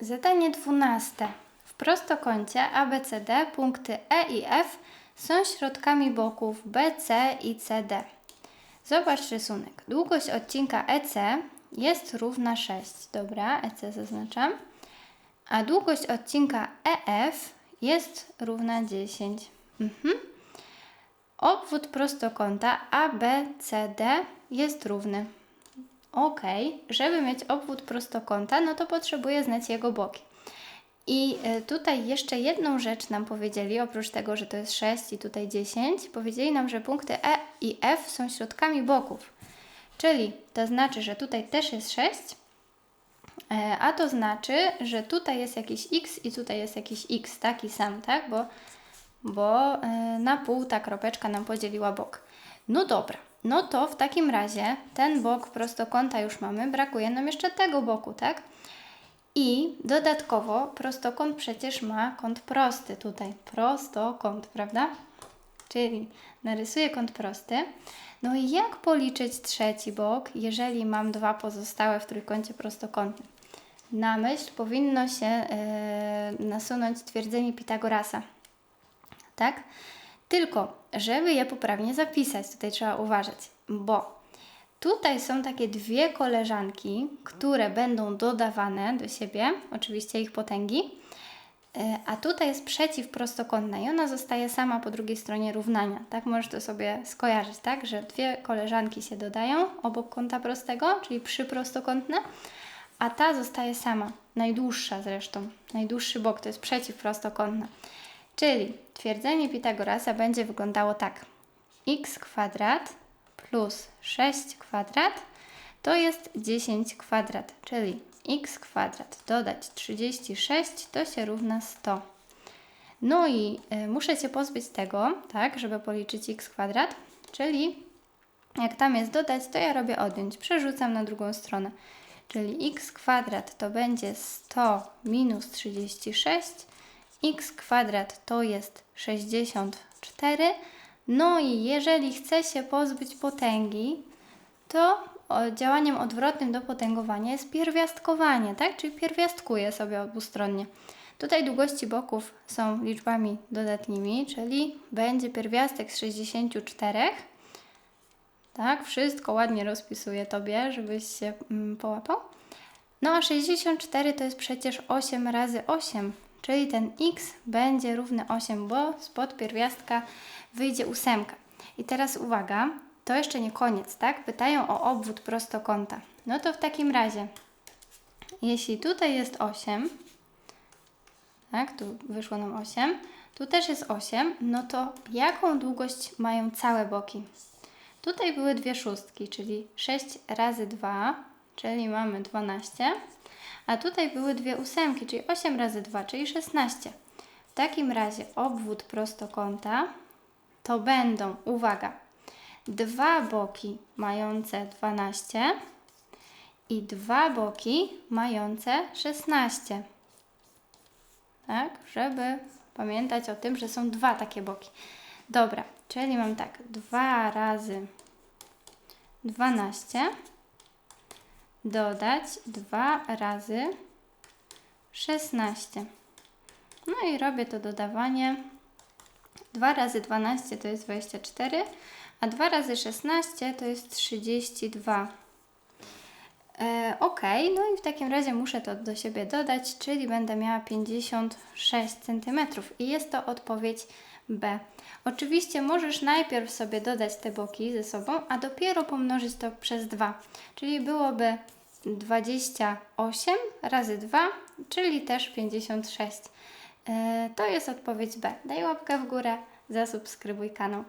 Zadanie dwunaste. W prostokącie ABCD punkty E i F są środkami boków BC i CD. Zobacz rysunek. Długość odcinka EC jest równa 6. Dobra, EC zaznaczam. A długość odcinka EF jest równa 10. Mhm. Obwód prostokąta ABCD jest równy. Ok, żeby mieć obwód prostokąta, no to potrzebuję znać jego boki. I e, tutaj jeszcze jedną rzecz nam powiedzieli, oprócz tego, że to jest 6 i tutaj 10, powiedzieli nam, że punkty E i F są środkami boków. Czyli to znaczy, że tutaj też jest 6, e, a to znaczy, że tutaj jest jakiś x i tutaj jest jakiś x, taki sam, tak? Bo, bo e, na pół ta kropeczka nam podzieliła bok. No dobra, no to w takim razie ten bok prostokąta już mamy, brakuje nam jeszcze tego boku, tak? I dodatkowo prostokąt przecież ma kąt prosty tutaj. Prostokąt, prawda? Czyli narysuję kąt prosty. No i jak policzyć trzeci bok, jeżeli mam dwa pozostałe w trójkącie prostokątnym? Na myśl powinno się yy, nasunąć twierdzenie Pitagorasa. Tak? Tylko, żeby je poprawnie zapisać, tutaj trzeba uważać, bo tutaj są takie dwie koleżanki, które będą dodawane do siebie, oczywiście ich potęgi, e, a tutaj jest przeciw prostokątna i ona zostaje sama po drugiej stronie równania. Tak możesz to sobie skojarzyć, tak? Że dwie koleżanki się dodają obok kąta prostego, czyli przyprostokątne, a ta zostaje sama, najdłuższa zresztą. Najdłuższy bok to jest przeciwprostokątna. Czyli twierdzenie Pitagorasa będzie wyglądało tak. x kwadrat plus 6 kwadrat to jest 10 kwadrat, czyli x kwadrat dodać 36 to się równa 100. No i y, muszę się pozbyć tego, tak, żeby policzyć x kwadrat, czyli jak tam jest dodać, to ja robię odjąć. Przerzucam na drugą stronę. Czyli x kwadrat to będzie 100 minus 36 x kwadrat to jest 64. No i jeżeli chce się pozbyć potęgi, to działaniem odwrotnym do potęgowania jest pierwiastkowanie, tak? Czyli pierwiastkuję sobie obustronnie. Tutaj długości boków są liczbami dodatnimi, czyli będzie pierwiastek z 64. Tak, wszystko ładnie rozpisuję Tobie, żebyś się mm, połapał. No a 64 to jest przecież 8 razy 8, czyli ten x będzie równy 8, bo spod pierwiastka wyjdzie ósemka. I teraz uwaga, to jeszcze nie koniec, tak? Pytają o obwód prostokąta. No to w takim razie, jeśli tutaj jest 8, tak, tu wyszło nam 8, tu też jest 8, no to jaką długość mają całe boki? Tutaj były dwie szóstki, czyli 6 razy 2, czyli mamy 12. A tutaj były dwie ósemki, czyli 8 razy 2, czyli 16. W takim razie obwód prostokąta to będą, uwaga, dwa boki mające 12 i dwa boki mające 16. Tak, żeby pamiętać o tym, że są dwa takie boki. Dobra, czyli mam tak, 2 razy 12 dodać 2 razy 16. No i robię to dodawanie. 2 razy 12 to jest 24, a 2 razy 16 to jest 32. E, ok, no i w takim razie muszę to do siebie dodać, czyli będę miała 56 cm i jest to odpowiedź B. Oczywiście możesz najpierw sobie dodać te boki ze sobą, a dopiero pomnożyć to przez 2, czyli byłoby 28 razy 2, czyli też 56. E, to jest odpowiedź B. Daj łapkę w górę, zasubskrybuj kanał.